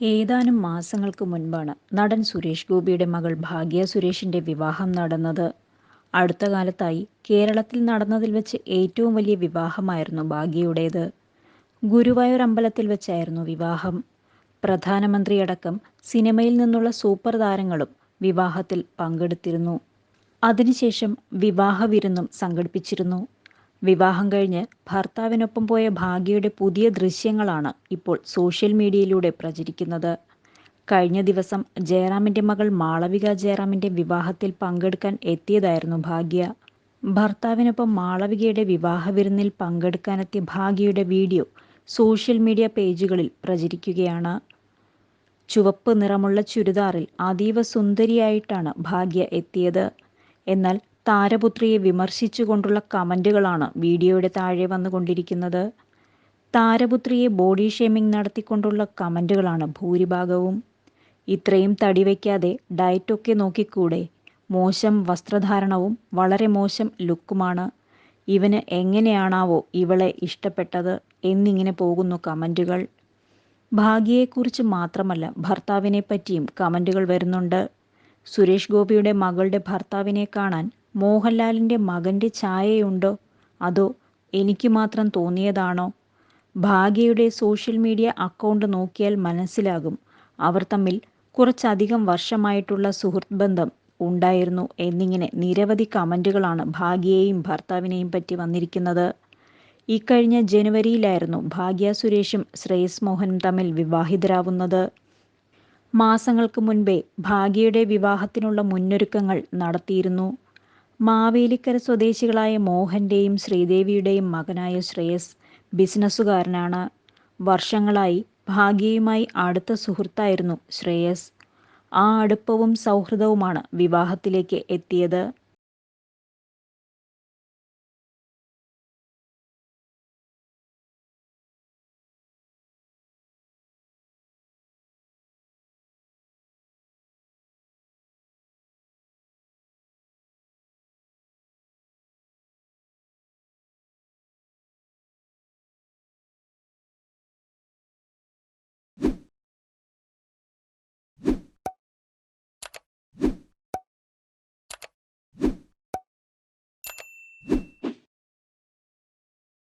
ഏതാനും മാസങ്ങൾക്ക് മുൻപാണ് നടൻ സുരേഷ് ഗോപിയുടെ മകൾ ഭാഗ്യ സുരേഷിന്റെ വിവാഹം നടന്നത്. അടുത്ത കാലത്തായി കേരളത്തിൽ നടന്നതിൽ വെച്ച് ഏറ്റവും വലിയ വിവാഹമായിരുന്നു ഭാഗ്യയുടേത്. ഗുരുവായൂർ അമ്പലത്തിൽ വെച്ചായിരുന്നു വിവാഹം. പ്രധാനമന്ത്രിയടക്കം സിനിമയിൽ നിന്നുള്ള സൂപ്പർ താരങ്ങളും വിവാഹത്തിൽ പങ്കെടുത്തിരുന്നു. അതിനുശേഷം വിവാഹ വിരുന്നും സംഘടിപ്പിച്ചിരുന്നു. വിവാഹം കഴിഞ്ഞ് ഭർത്താവിനൊപ്പം പോയ ഭാഗ്യയുടെ പുതിയ ദൃശ്യങ്ങളാണ് ഇപ്പോൾ സോഷ്യൽ മീഡിയയിലൂടെ പ്രചരിക്കുന്നത്. കഴിഞ്ഞ ദിവസം ജയറാമിന്റെ മകൾ മാളവിക ജയറാമിന്റെ വിവാഹത്തിൽ പങ്കെടുക്കാൻ എത്തിയതായിരുന്നു ഭാഗ്യ. ഭർത്താവിനൊപ്പം മാളവികയുടെ വിവാഹ വിരുന്നിൽ പങ്കെടുക്കാനെത്തിയ ഭാഗ്യയുടെ വീഡിയോ സോഷ്യൽ മീഡിയ പേജുകളിൽ പ്രചരിക്കുകയാണ്. ചുവപ്പ് നിറമുള്ള ചുരിദാറിൽ അതീവ സുന്ദരിയായിട്ടാണ് ഭാഗ്യ എത്തിയത്. എന്നാൽ താരപുത്രിയെ വിമർശിച്ചുകൊണ്ടുള്ള കമന്റുകളാണ് വീഡിയോയുടെ താഴെ വന്നുകൊണ്ടിരിക്കുന്നത്. താരപുത്രിയെ ബോഡി ഷേമിംഗ് നടത്തിക്കൊണ്ടുള്ള കമന്റുകളാണ് ഭൂരിഭാഗവും. ഇത്രയും തടി വയ്ക്കാതെ ഡയറ്റൊക്കെ നോക്കിക്കൂടെ? മോശം വസ്ത്രധാരണവും വളരെ മോശം ലുക്കുമാണ്. ഇവന് എങ്ങനെയാണാവോ ഇവളെ ഇഷ്ടപ്പെട്ടത് എന്നിങ്ങനെ പോകുന്നു കമന്റുകൾ ഭാഗ്യയെക്കുറിച്ച് മാത്രമല്ല ഭർത്താവിനെ പറ്റിയും കമന്റുകൾ വരുന്നുണ്ട്. സുരേഷ് ഗോപിയുടെ മകളുടെ ഭർത്താവിനെ കാണാൻ മോഹൻലാലിന്റെ മകന്റെ ഛായയുണ്ടോ? അതോ എനിക്ക് മാത്രം തോന്നിയതാണോ? ഭാഗ്യയുടെ സോഷ്യൽ മീഡിയ അക്കൗണ്ട് നോക്കിയാൽ മനസ്സിലാകും. അവർ തമ്മിൽ കുറച്ചധികം വർഷമായിട്ടുള്ള സുഹൃത്ത് ബന്ധം ഉണ്ടായിരുന്നു എന്നിങ്ങനെ നിരവധി കമന്റുകളാണ് ഭാഗ്യയെയും ഭർത്താവിനെയും പറ്റി വന്നിരിക്കുന്നത്. ഇക്കഴിഞ്ഞ ജനുവരിയിലായിരുന്നു ഭാഗ്യ സുരേഷും ശ്രേയസ് മോഹനും തമ്മിൽ വിവാഹിതരാവുന്നത്. മാസങ്ങൾക്ക് മുൻപേ ഭാഗ്യയുടെ വിവാഹത്തിനുള്ള മുന്നൊരുക്കങ്ങൾ നടത്തിയിരുന്നു. മാവേലിക്കര സ്വദേശികളായ മോഹന്റെയും ശ്രീദേവിയുടെയും മകനായ ശ്രേയസ് ബിസിനസ്സുകാരനാണ്. വർഷങ്ങളായി ഭാഗ്യയുമായി അടുത്ത സുഹൃത്തായിരുന്നു ശ്രേയസ്. ആ അടുപ്പവും സൗഹൃദവുമാണ് വിവാഹത്തിലേക്ക് എത്തിയത്.